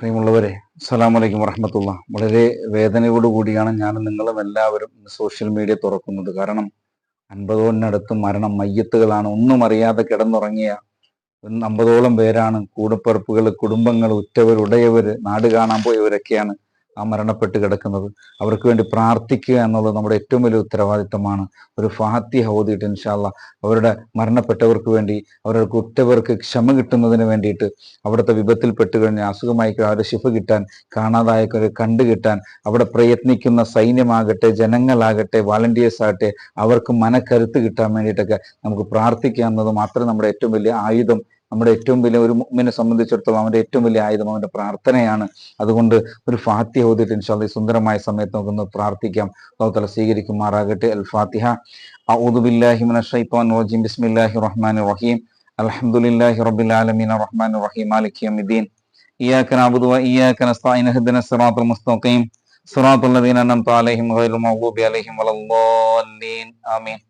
പ്രിയമുള്ളവരെ അസ്സാം വലൈക്കും വറഹമത്തുള്ള. വളരെ വേദനയോടുകൂടിയാണ് ഞാൻ നിങ്ങളും എല്ലാവരും സോഷ്യൽ മീഡിയ തുറക്കുന്നത്. കാരണം അൻപതോടിനടുത്ത് മരണം മയ്യത്തുകളാണ്. ഒന്നും അറിയാതെ കിടന്നുറങ്ങിയ അമ്പതോളം പേരാണ് കൂടപ്പിറപ്പുകൾ കുടുംബങ്ങൾ ഉറ്റവർ ഉടയവർ നാട് കാണാൻ പോയവരൊക്കെയാണ്. ആ മരണപ്പെട്ട് കിടക്കുന്നത്. അവർക്ക് വേണ്ടി പ്രാർത്ഥിക്കുക എന്നുള്ളത് നമ്മുടെ ഏറ്റവും വലിയ ഉത്തരവാദിത്തമാണ് ഒരു ഫാത്തിഹ ഓതിയിട്ട് ഇൻഷാല്ല അവരുടെ മരണപ്പെട്ടവർക്ക് വേണ്ടി അവരുടെ കുറ്റവർക്ക് ക്ഷമ കിട്ടുന്നതിന് വേണ്ടിയിട്ട് അവിടുത്തെ വിപത്തിൽ കഴിഞ്ഞ അസുഖമായി അവരുടെ ശിഫ കിട്ടാൻ കാണാതായ കണ്ടു കിട്ടാൻ അവിടെ പ്രയത്നിക്കുന്ന സൈന്യമാകട്ടെ ജനങ്ങളാകട്ടെ വാളണ്ടിയേഴ്സ് ആകട്ടെ അവർക്ക് മനക്കരുത്ത് കിട്ടാൻ വേണ്ടിയിട്ടൊക്കെ നമുക്ക് പ്രാർത്ഥിക്കുക എന്നത് മാത്രമേ നമ്മുടെ ഏറ്റവും വലിയ ആയുധം നമ്മുടെ ഏറ്റവും വലിയ ഒരു മുമ്മിനെ സംബന്ധിച്ചിടത്തോളം അവന്റെ ഏറ്റവും വലിയ ആയുധം അവന്റെ പ്രാർത്ഥനയാണ്. അതുകൊണ്ട് ഒരു ഫാത്തിഹ ഓതിയിട്ട് ഇൻഷാല്ല സുന്ദരമായ സമയത്ത് നമുക്കൊന്ന് പ്രാർത്ഥിക്കാം. ലോകത്തല സ്വീകരിക്കുമാറാകട്ടെ. അൽ ഫാത്തിഹ. ഔദുബില്ലാഹിമിൻ ശൈത്വാനിർ റജീം. ബിസ്മില്ലാഹിർ റഹ്മാനിർ റഹീം. അലഹമുല്ലാഹി റബ്ബിൽ ആലമീൻ. റഹ്മാനിർ റഹീം. മാലിക് യൗമിദ്ദീൻ നസ്തഈൻ ഇഹ്ദിനസ് സിറാത്തൽ മുസ്തഖീം. സിറാത്തൽ ലദീന അൻഅംത അലൈഹിം ഗൈറുൽ മഗ്ദൂബി അലൈഹിം വലദ്ദാല്ലീൻ ആമീൻ.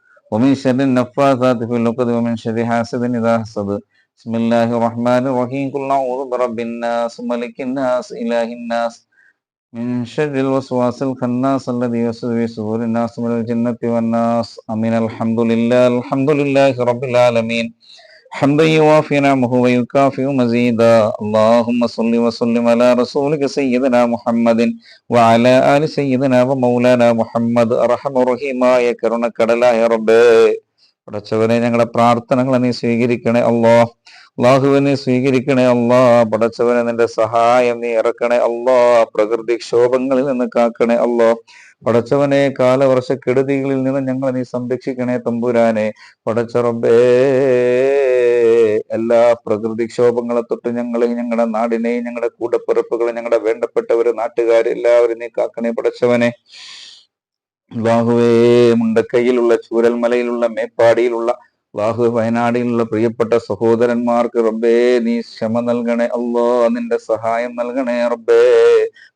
ومن شر النفاثات في العقد ومن شر حاسد إذا حسد بسم الله الرحمن الرحيم قل أعوذ برب الناس ملك الناس إله الناس من شر الوسواس الخناس الذي يوسوس في صدور الناس من الجنة والناس أمين الحمد لله الحمد لله رب العالمين حمدا يوافي نعمه ويكافئ مزيدا اللهم صل وسلم على رسولك سيدنا محمد وعلى آل سيدنا ومولانا മുഹമ്മദ് അറഹമുറഹിമായ കരുണക്കടലായ റബ്ബേ പടച്ചവനെ ഞങ്ങളുടെ പ്രാർത്ഥനകൾ നീ സ്വീകരിക്കണേ അല്ലോ അള്ളാഹുവിനെ സ്വീകരിക്കണേ അല്ലാ പടച്ചവനെ നിന്റെ സഹായം നീ ഇറക്കണേ അല്ലാ പ്രകൃതി ക്ഷോഭങ്ങളിൽ നിന്ന് കാക്കണേ അല്ലോ പടച്ചവനെ കാലവർഷ കെടുതികളിൽ നിന്ന് ഞങ്ങളെ നീ സംരക്ഷിക്കണേ തമ്പുരാനെ പടച്ച റബ്ബേ എല്ലാ പ്രകൃതിക്ഷോഭങ്ങളെ തൊട്ട് ഞങ്ങളെയും ഞങ്ങളുടെ നാടിനെയും ഞങ്ങളുടെ കൂടപ്പിറപ്പുകളെ ഞങ്ങളുടെ വേണ്ടപ്പെട്ടവര് നാട്ടുകാരെ എല്ലാവരും നീ കാക്കണേ പടച്ചവനെ. ബാഹുവേ മുണ്ടക്കൈയിലുള്ള ചൂരൽമലയിലുള്ള മേപ്പാടിയിലുള്ള ബാഹു വയനാടിലുള്ള പ്രിയപ്പെട്ട സഹോദരന്മാർക്ക് റബ്ബേ നീ ക്ഷമ നൽകണേ. അല്ലോ നിന്റെ സഹായം നൽകണേ റബ്ബേ.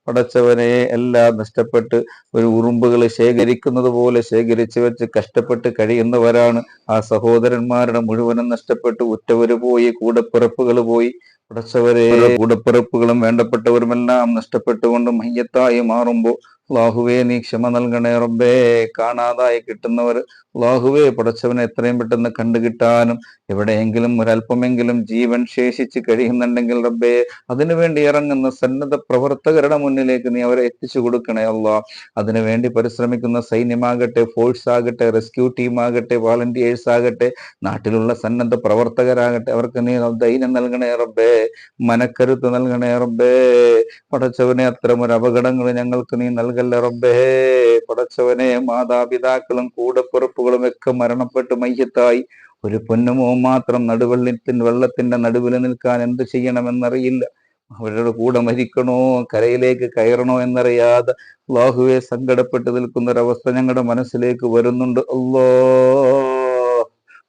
പടച്ചവനെ എല്ലാം നഷ്ടപ്പെട്ട് ഒരു ഉറുമ്പുകൾ ശേഖരിക്കുന്നത് പോലെ ശേഖരിച്ചു വെച്ച് കഷ്ടപ്പെട്ട് കഴിയുന്നവരാണ്. ആ സഹോദരന്മാരുടെ മുഴുവനും നഷ്ടപ്പെട്ട് ഉറ്റവര് പോയി കൂടപ്പിറപ്പുകൾ പോയി. പടച്ചവരെ കൂടപ്പിറപ്പുകളും വേണ്ടപ്പെട്ടവരുമെല്ലാം നഷ്ടപ്പെട്ടുകൊണ്ട് മയ്യത്തായി മാറുമ്പോൾ ലാഹുവേ നീ ക്ഷമ നൽകണേ റബ്ബേ. കാണാതായി കിട്ടുന്നവർ ലാഹുവേ പടച്ചവനെ എത്രയും പെട്ടെന്ന് കണ്ടുകിട്ടാനും എവിടെയെങ്കിലും ഒരല്പമെങ്കിലും ജീവൻ ശേഷിച്ച് കഴിയുന്നുണ്ടെങ്കിൽ റബ്ബേ അതിനുവേണ്ടി ഇറങ്ങുന്ന സന്നദ്ധ പ്രവർത്തകരുടെ മുന്നിലേക്ക് നീ അവരെ എത്തിച്ചു കൊടുക്കണേ അള്ളാ. അതിനുവേണ്ടി പരിശ്രമിക്കുന്ന സൈന്യമാകട്ടെ ഫോഴ്സ് ആകട്ടെ റെസ്ക്യൂ ടീം ആകട്ടെ വാളണ്ടിയേഴ്സ് ആകട്ടെ നാട്ടിലുള്ള സന്നദ്ധ പ്രവർത്തകരാകട്ടെ അവർക്ക് നീ ധൈര്യം നൽകണേ റബ്ബേ മനക്കരുത്ത് നൽകണേ റബ്ബേ. പടച്ചവനെ അത്തരം ഒരു അപകടങ്ങൾ ഞങ്ങൾക്ക് നീ നൽകല്ലേ റബ്ബേ. പടച്ചവനെ മാതാപിതാക്കളും ഒക്കെ മരണപ്പെട്ട് മയ്യത്തായി. ഒരു പൊന്നുമോ മാത്രം നടുവെള്ളത്തിൻ വെള്ളത്തിന്റെ നടുവിൽ നിൽക്കാൻ എന്ത് ചെയ്യണമെന്നറിയില്ല. അവരുടെ കൂടെ മരിക്കണോ കരയിലേക്ക് കയറണോ എന്നറിയാതെ അള്ളാഹുവെ സങ്കടപ്പെട്ട് നിൽക്കുന്ന ഒരവസ്ഥ ഞങ്ങളുടെ മനസ്സിലേക്ക് വരുന്നുണ്ട്. അല്ലോ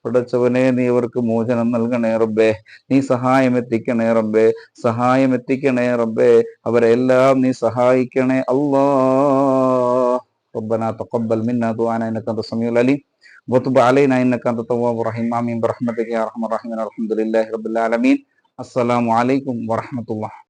പടച്ചവനെ നീ അവർക്ക് മോചനം നൽകണേ റബ്ബേ. നീ സഹായം എത്തിക്കണേ റബ്ബേ. സഹായം എത്തിക്കണേ റബ്ബേ. അവരെല്ലാം നീ സഹായിക്കണേ അല്ലാ ربنا تقبل منا دعانا إنك أنت السميع العليم. وتب علينا إنك أنت التواب الرحيم. آمين. برحمتك يا أرحم الراحمين. الحمد لله رب العالمين. السلام عليكم ورحمة الله.